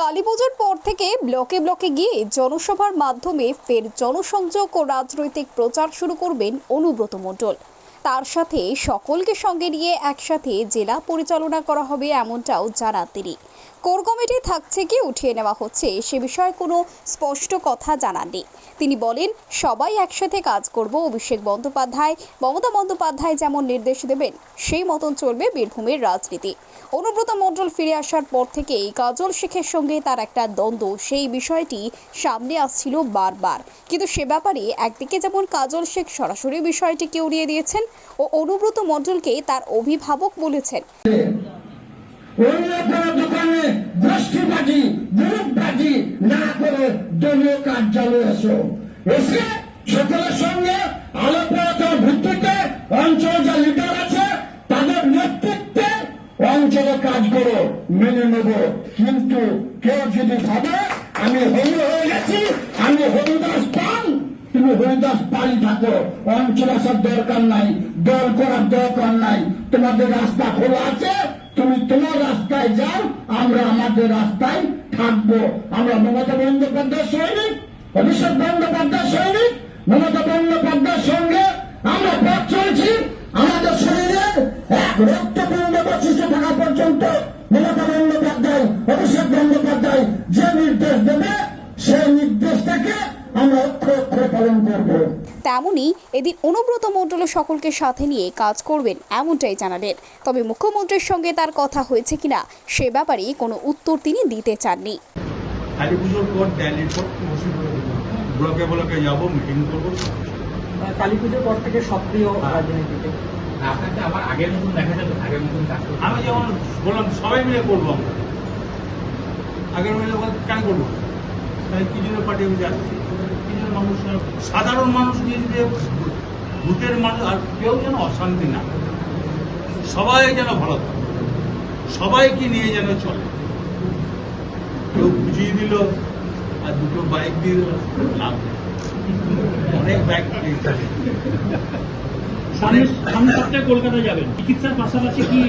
কালীপুজোর পর থেকে ব্লকে ব্লকে গিয়ে জনসভার মাধ্যমে ফের জনসংযোগ ও রাজনৈতিক প্রচার শুরু করবেন অনুব্রত মণ্ডল। তার সাথে সকলকে সঙ্গে নিয়ে একসাথে জেলা পরিচালনা করা হবে এমনটাও জানান তিনি। কোর কমিটি থাকছে কি উঠিয়ে নেওয়া হচ্ছে, সে বিষয়ে কোনো স্পষ্ট কথা জানাননি। তিনি বলেন, সবাই একসাথে কাজ করব, অভিষেক বন্দ্যোপাধ্যায়, মমতা বন্দ্যোপাধ্যায় যেমন নির্দেশ দেবেন, সেই মতন চলবে বীরভূমের রাজনীতি। অনুব্রত মণ্ডল ফিরে আসার পর থেকেই কাজল শেখের সঙ্গে তার একটা দ্বন্দ্ব, সেই বিষয়টি সামনে আসছিল বারবার। কিন্তু সে ব্যাপারে একদিকে যেমন কাজল শেখ সরাসরি বিষয়টিকে উড়িয়ে দিয়েছেন, ও অনুব্রত মণ্ডলকে তার অভিভাবক বলেছেন। অন্য কোনো দোকানে গোষ্ঠীবাজি গ্রুপবাজি এসো। অঞ্চল মেনে নেব। কিন্তু কেউ যদি ভাবে, আমি হয়ে গেছি, আমি হরিদাস পান, তুমি হরিদাস পাল থাকো। অঞ্চল আসার দরকার নাই, দল করার দরকার নাই। তোমাদের রাস্তা খোলা আছে তুমি তোমার রাস্তায় যাও, আমরা আমাদের রাস্তায় থাকব। আমরা মমতা বন্দ্যোপাধ্যায় সৈনিক, অভিষেক বন্দ্যোপাধ্যায় সৈনিক, মমতা বন্দ্যোপাধ্যায়ের সঙ্গে আমরা পথ চলছি। আমাদের শরীরের এক রক্তপিণ্ড বচিষ্ঠ থাকা পর্যন্ত। মমতা বন্দ্যোপাধ্যায়, অভিষেক বন্দ্যোপাধ্যায় যে নির্দেশ দেবে, সেই নির্দেশটাকে আমরা অক্ষরে অক্ষরে পালন করব। তেমনই এদিন অনুব্রত মণ্ডল সকলকে সাথে নিয়ে কাজ করবেন এমনটাই জানালেন। তবে মুখ্যমন্ত্রীর সঙ্গে তার কথা হয়েছে কিনা সে ব্যাপারে কোনো উত্তর তিনি দিতে চাননি। কালী পুজোর পর দিল্লির পর ব্লকে ব্লকে যাব মিটিং করব। কালী পুজোর পর থেকে সক্রিয় হ্যাঁ। রাজনীতিতে। আপনাকে আবার আগের মতন দেখা যাবে আগের মতন আমি যেমন বললাম সবাই মিলে করব আমরা। আগের মিলে কেন করব? তাহলে কি জন্য পার্টি আমি যাচ্ছি? মানুষ সাধারণ মানুষ নিয়ে ভূতের মানুষ আর কেউ যেন অশান্তি না সবাই যেন ভালো থাকে। সবাইকে নিয়ে যেন চলে। কেউ বুঝিয়ে দিল আর দুটো বাইক দিয়ে দিল লাভ অনেক বাইক সামনে সপ্তাহে কলকাতা যাবেন। চিকিৎসার পাশাপাশি কি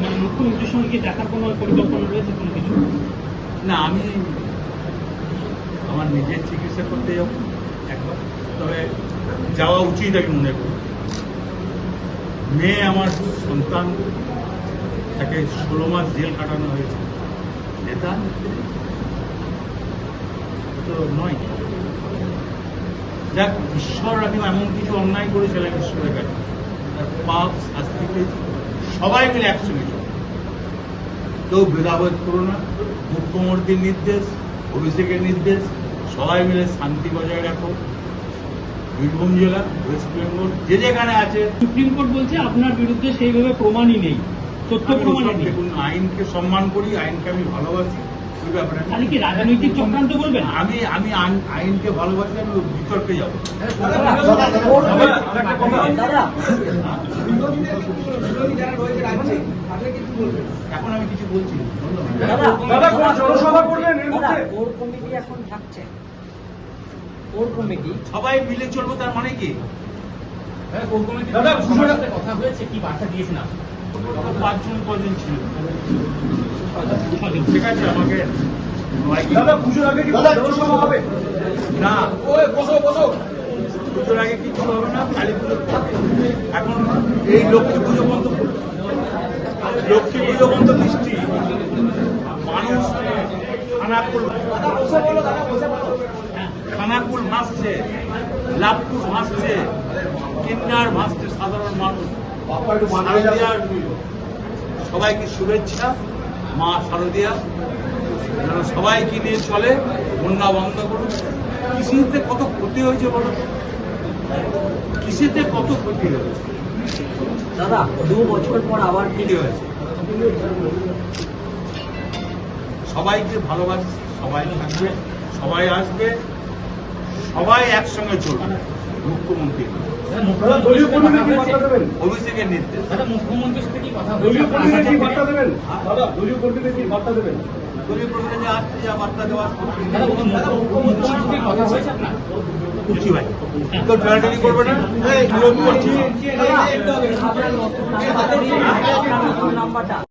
মানে মুখ্যমন্ত্রীর সঙ্গে কি দেখার কোনো পরিকল্পনা রয়েছে কোনো কিছু? না আমি আমার নিজের চিকিৎসা করতে যাব একবার। তবে যাওয়া উচিত আমি মনে করি মেয়ে আমার সন্তান, তাকে ষোলো মাস জেল কাটানো হয়েছে। নেতা? তো নয়। যাক, ঈশ্বর আমি এমন কিছু অন্যায় করেছিলাম ঈশ্বরের কাছে। পাপ, শাস্তি পেয়েছি। সবাই মিলে একসঙ্গে চলে। কেউ ভেদাভেদ করো না। মুখ্যমন্ত্রীর নির্দেশ, অভিষেকের নির্দেশ সবাই মিলে শান্তি বজায় রাখো। বীরভূম জেলা ওয়েস্ট বেঙ্গল যে যেখানে আছে। সুপ্রিম কোর্ট বলছে আপনার বিরুদ্ধে সেইভাবে প্রমাণই নেই সত্য নেই। দেখুন আইনকে সম্মান করি আইনকে আমি ভালোবাসি। তাহলে কি রাজনৈতিক চক্রান্ত বলবেন আমি আমি আইনকে ভালোবাসি আমি বিতর্কে যাব। এখন আমি কিছু বলছি না। দাদা দাদা, কোন জনসভা করবেন এর দাদা মধ্যে? কোর কমিটি এখন থাকছে। Core committee? সবাই মিলে চলবো তার মানে কি? সাথে কথা হয়েছে কি বার্তা দিয়েছেন আপনি? পাঁচজন কজন ছিল? ঠিক আছে আমাকে দাদা পুজোর আগে কি জনসভা হবে? না। পুজোর আগে কিছু হবে না? কালী পুজোর এখন এই লক্ষ্মী পুজো বন্ধ লক্ষ্মী পুজো বন্ধ মানুষ খানাকুল খানাকুল ভাসছে লাভপুর ভাসছে কিন্নার ভাসছে সাধারণ মানুষ। সবাইকে শুভেচ্ছা। মা শারদিয়া যেন সবাইকে নিয়ে চলে, বন্যা বন্ধ করুন। কৃষিতে কত ক্ষতি হয়েছে বলো? কৃষিতে কত ক্ষতি হয়েছে? দাদা, দু বছর পর আবার ক্ষতি হয়েছে। সবাইকে ভালোবাসি, সবাই থাকবে, সবাই আসবে, সবাই একসঙ্গে চলবে। মুখ্যমন্ত্রী দাদা দলীয় কর্মীদের কি বার্তা দেবেন অভিষেকের নির্দেশ মুখ্যমন্ত্রীর সাথে কি কথা দলীয় কর্মীদের কি বার্তা দেবেন দাদা দলীয় কর্মীদের কি বার্তা দেবেন গরিব প্রতিনিধি আসছে যা বার্তা কথা হয়েছে আপনার ভাই টানাটানি করবে না আপনার নাম্বারটা